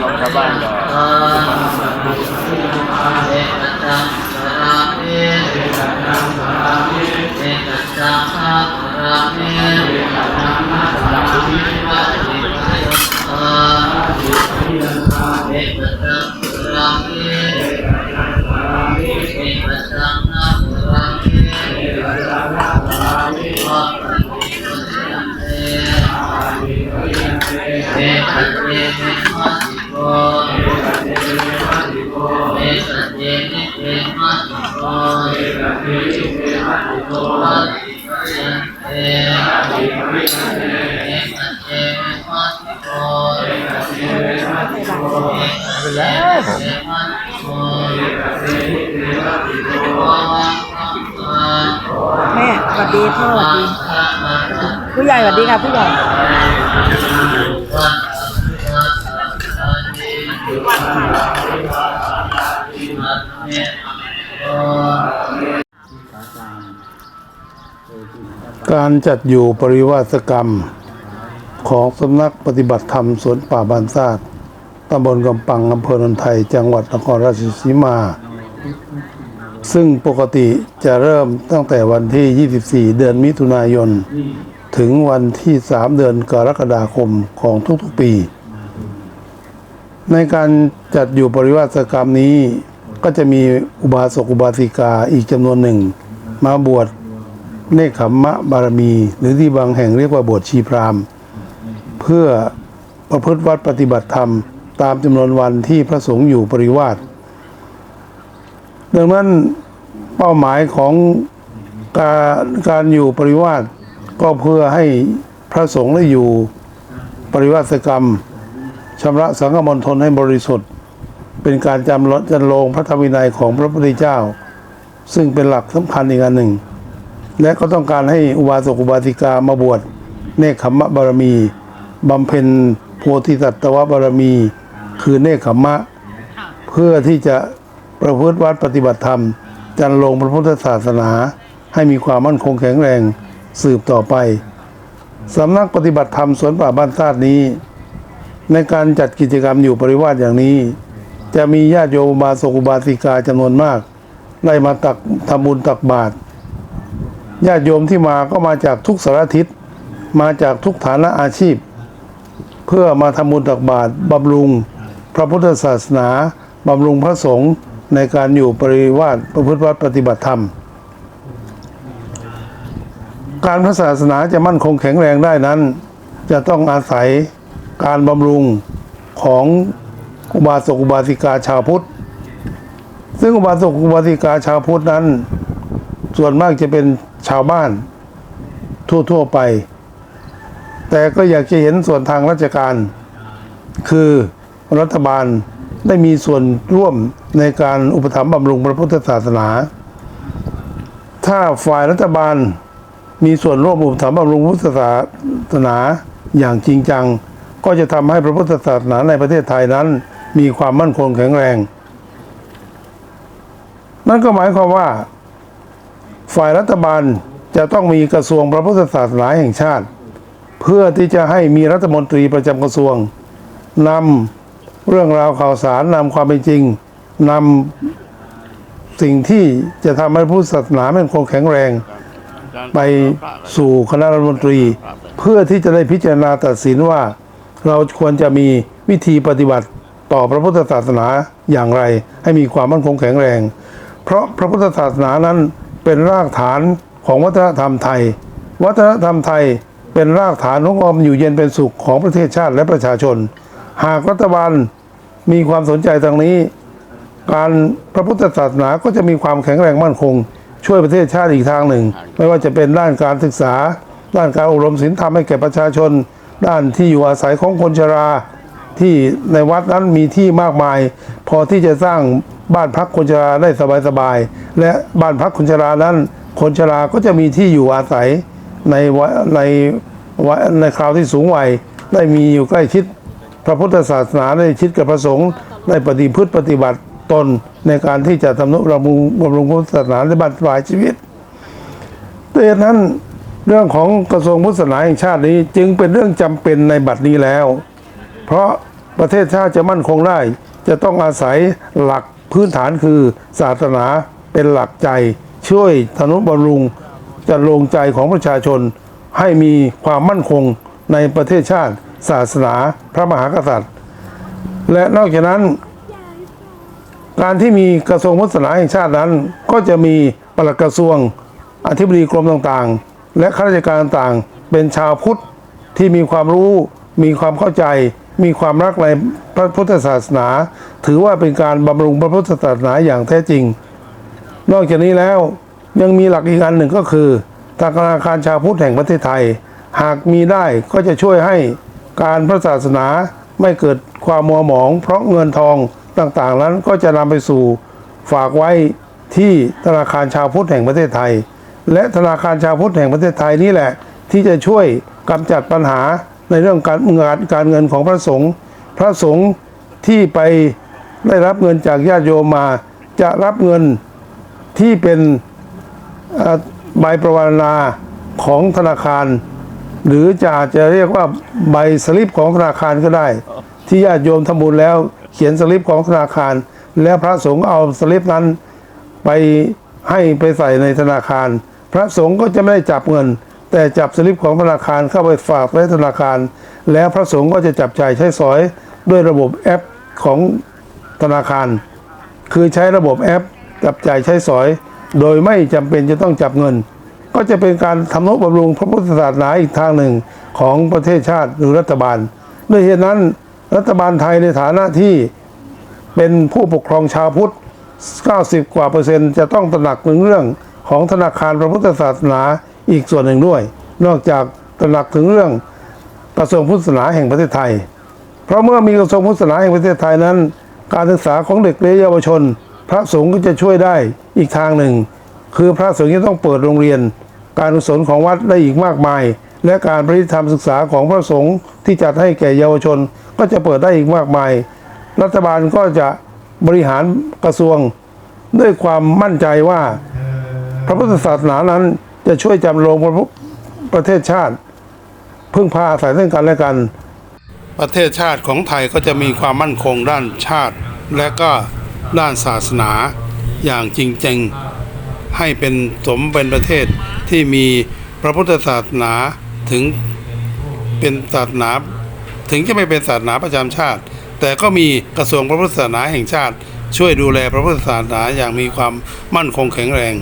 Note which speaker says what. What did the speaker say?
Speaker 1: ของชาวบ้านก็เอกตั สสิโกว
Speaker 2: แม่สวัสดีพ่อสวัสดี ผู้ใหญ่สวัสดีค่ะผู้ใหญ่
Speaker 3: การจัดอยู่ปริวาสกรรม ของสำนักปฏิบัติธรรมสวนป่าบานซาดตำบลกำปังอำเภอนนทไทย จังหวัดนครราชสีมา ซึ่งปกติจะเริ่มตั้งแต่วันที่ 24 เดือนมิถุนายน ถึงวันที่ 3 เดือนกรกฎาคมของทุกๆปี ในการจัดอยู่ปริวาสกรรมนี้ ก็จะมีอุบาสกอุบาสิกาอีกจำนวนหนึ่ง มาบวช เนคขมมะบารมี หรือที่บางแห่งเรียกว่าบวชชีพราหมณ์ เพื่อประพฤติวัดปฏิบัติธรรม ตามจำนวนวันที่พระสงฆ์อยู่ปริวาสดังนั้นเป้าหมายของการการอยู่ปริวาสก็เพื่อให้พระสงฆ์ได้อยู่ปริวาสกรรมชำระสังฆมณฑลให้บริสุทธิ์ เป็นการจำลดจันลงพระธรรมวินัยของพระพุทธเจ้า ซึ่งเป็นหลักสำคัญอีกอันหนึ่ง และก็ต้องการให้อุบาสกอุบาสิกามาบวชเนคขมะบารมีบำเพ็ญโพธิสัตวบารมี คือเนคขมะ เพื่อที่จะประพฤติวัดปฏิบัติธรรม จันลงพระพุทธศาสนา ให้มีความมั่นคงแข็งแรงสืบต่อไปสำนักปฏิบัติธรรมสวนป่าบ้านซาดนี้ ในการจัดกิจกรรมอยู่ปริวาสอย่างนี้ จะมีญาติโยมบาสกอุบาสิกาจำนวนมาก ได้มาตักทำบุญตักบาตร ญาติโยมที่มาก็มาจากทุกสารทิศ มาจากทุกฐานะอาชีพ เพื่อมาทำบุญตักบาตรบำรุง พระพุทธศาสนาบำรุงพระสงฆ์ในการอยู่ปริวาสประพฤติวัดปฏิบัติธรรม การพระศาสนาจะมั่นคงแข็งแรงได้นั้น จะต้องอาศัยการบำรุงของอุบาสกอุบาสิกาชาวพุทธ ซึ่งอุบาสกอุบาสิกาชาวพุทธนั้น ส่วนมากจะเป็น ชาวบ้าน ทั่ว ๆไป แต่ก็อยากจะเห็นส่วนทางราชการ คือรัฐบาลได้มีส่วนร่วมในการอุปถัมภ์บำรุงพระพุทธศาสนา ถ้าฝ่ายรัฐบาลมีส่วนร่วมอุปถัมภ์บำรุงพุทธศาสนาอย่างจริงจัง ก็จะทำให้พระพุทธศาสนาในประเทศไทยนั้น มีความมั่นคงแข็งแรง นั่นก็หมายความว่า ฝ่ายรัฐบาลจะต้องมีกระทรวงพระพุทธศาสนาแห่งชาติ เพื่อที่จะให้มีรัฐมนตรีประจำกระทรวงนำเรื่องราวข่าวสารนำความเป็นจริงนำสิ่งที่จะทำให้พุทธศาสนาเป็นคงแข็งแรง ไปสู่คณะรัฐมนตรี เพื่อที่จะได้พิจารณาตัดสินว่า เราควรจะมีวิธีปฏิบัติต่อพระพุทธศาสนาอย่างไร ให้มีความมั่นคงแข็งแรง เพราะพระพุทธศาสนานั้น เป็นรากฐานของวัฒนธรรมไทย วัฒนธรรมไทยเป็นรากฐานของความอยู่เย็นเป็นสุขของประเทศชาติและประชาชน หากรัฐบาลมีความสนใจทางนี้ การพระพุทธศาสนาก็จะมีความแข็งแรงมั่นคง ช่วยประเทศชาติอีกทางหนึ่ง ไม่ว่าจะเป็นด้านการศึกษา ด้านการอบรมศีลธรรมให้แก่ประชาชน ด้านที่อยู่อาศัยของคนชราที่ในวัดนั้นมีที่มากมาย พอที่จะสร้าง บ้านพักคนชราได้สบายๆ และบ้านพักคนชรานั้นคนชราก็จะมีที่อยู่อาศัยในในในคราวที่สูงวัยได้มีอยู่ใกล้ชิดพระพุทธศาสนาได้ชิดกับพระสงฆ์ได้ปฏิพฤติปฏิบัติตนในการที่จะทำนุบำรุงบำรุงพุทธศาสนาในบัตรปลายชีวิตดังนั้นเรื่องของกระทรวงพุทธศาสนาแห่งชาตินี้จึงเป็นเรื่องจำเป็นในบัดนี้แล้ว เพราะประเทศชาติจะมั่นคงได้ จะต้องอาศัยหลัก พื้นฐานคือศาสนาเป็นหลักใจ ช่วยทนุบำรุงจะลงใจของประชาชน ให้มีความมั่นคงในประเทศชาติ ศาสนาพระมหากษัตริย์ และนอกจากนั้น การที่มีกระทรวงพุทธศาสนาแห่งชาตินั้น ก็จะมีปลัดกระทรวงอธิบดีกรมต่างๆ และข้าราชการต่างๆ เป็นชาวพุทธที่มีความรู้มีความเข้าใจ มีความรักในพระพุทธศาสนา ถือว่าเป็นการบำรุงพระพุทธศาสนาอย่างแท้จริง นอกจากนี้แล้วยังมีหลักอีกอันหนึ่งก็คือธนาคารชาวพุทธแห่งประเทศไทย หากมีได้ก็จะช่วยให้การพระศาสนาไม่เกิดความมัวหมอง เพราะเงินทองต่างๆนั้นก็จะนำไปสู่ฝากไว้ที่ธนาคารชาวพุทธแห่งประเทศไทย และธนาคารชาวพุทธแห่งประเทศไทยนี่แหละ ที่จะช่วยกำจัดปัญหา ในเรื่องการเงินการเงินของพระสงฆ์พระสงฆ์ที่ไปได้รับเงินจากญาติโยมมาจะรับเงินที่เป็นใบประวารณาของธนาคาร หรือจะอาจจะเรียกว่าใบสลิปของธนาคารก็ได้ ที่ญาติโยมทำบุญแล้วเขียนสลิปของธนาคาร แล้วพระสงฆ์เอาสลิปนั้นไปให้ไปใส่ในธนาคาร พระสงฆ์ก็จะไม่ได้จับเงิน แต่จับสลิปของธนาคารเข้าไปฝากไว้ธนาคาร แล้วพระสงฆ์ก็จะจับจ่ายใช้สอยด้วยระบบแอปของธนาคาร คือใช้ระบบแอปจับจ่ายใช้สอย โดยไม่จำเป็นจะต้องจับเงิน ก็จะเป็นการทำนุบำรุงพระพุทธศาสนาอีกทางหนึ่งของประเทศชาติหรือรัฐบาลด้วยเหตุนั้นรัฐบาลไทยในฐานะที่เป็นผู้ปกครองชาวพุทธ 90 กว่าเปอร์เซ็นต์จะต้องตระหนักถึงเรื่องของธนาคารพระพุทธศาสนา อีกส่วนหนึ่งด้วย นอกจากตระหนักถึงเรื่องกระทรวงพุทธศาสนาแห่งประเทศไทย เพราะเมื่อมีกระทรวงพุทธศาสนาแห่งประเทศไทยนั้น การศึกษาของเด็กและเยาวชน พระสงฆ์ก็จะช่วยได้อีกทางหนึ่ง คือพระสงฆ์จะต้องเปิดโรงเรียน การกุศลของวัดได้อีกมากมาย และการปฏิธรรมศึกษาของพระสงฆ์ที่จัดให้แก่เยาวชน ก็จะเปิดได้อีกมากมาย รัฐบาลก็จะบริหารกระทรวงด้วยความมั่นใจว่า พระพุทธศาสนานั้น จะช่วยจำลองประประเทศชาติ พึ่งพาอาศัยซึ่งกันและกัน ประเทศชาติของไทยก็จะมีความมั่นคงด้านชาติ และก็ด้านศาสนาอย่างจริงจังให้เป็นสมเป็นประเทศที่มีพระพุทธศาสนาถึงเป็นศาสนา ถึงจะไม่เป็นศาสนาประจำชาติ แต่ก็มีกระทรวงพระพุทธศาสนาแห่งชาติ ช่วยดูแลพระพุทธศาสนาอย่างมีความมั่นคงแข็งแรง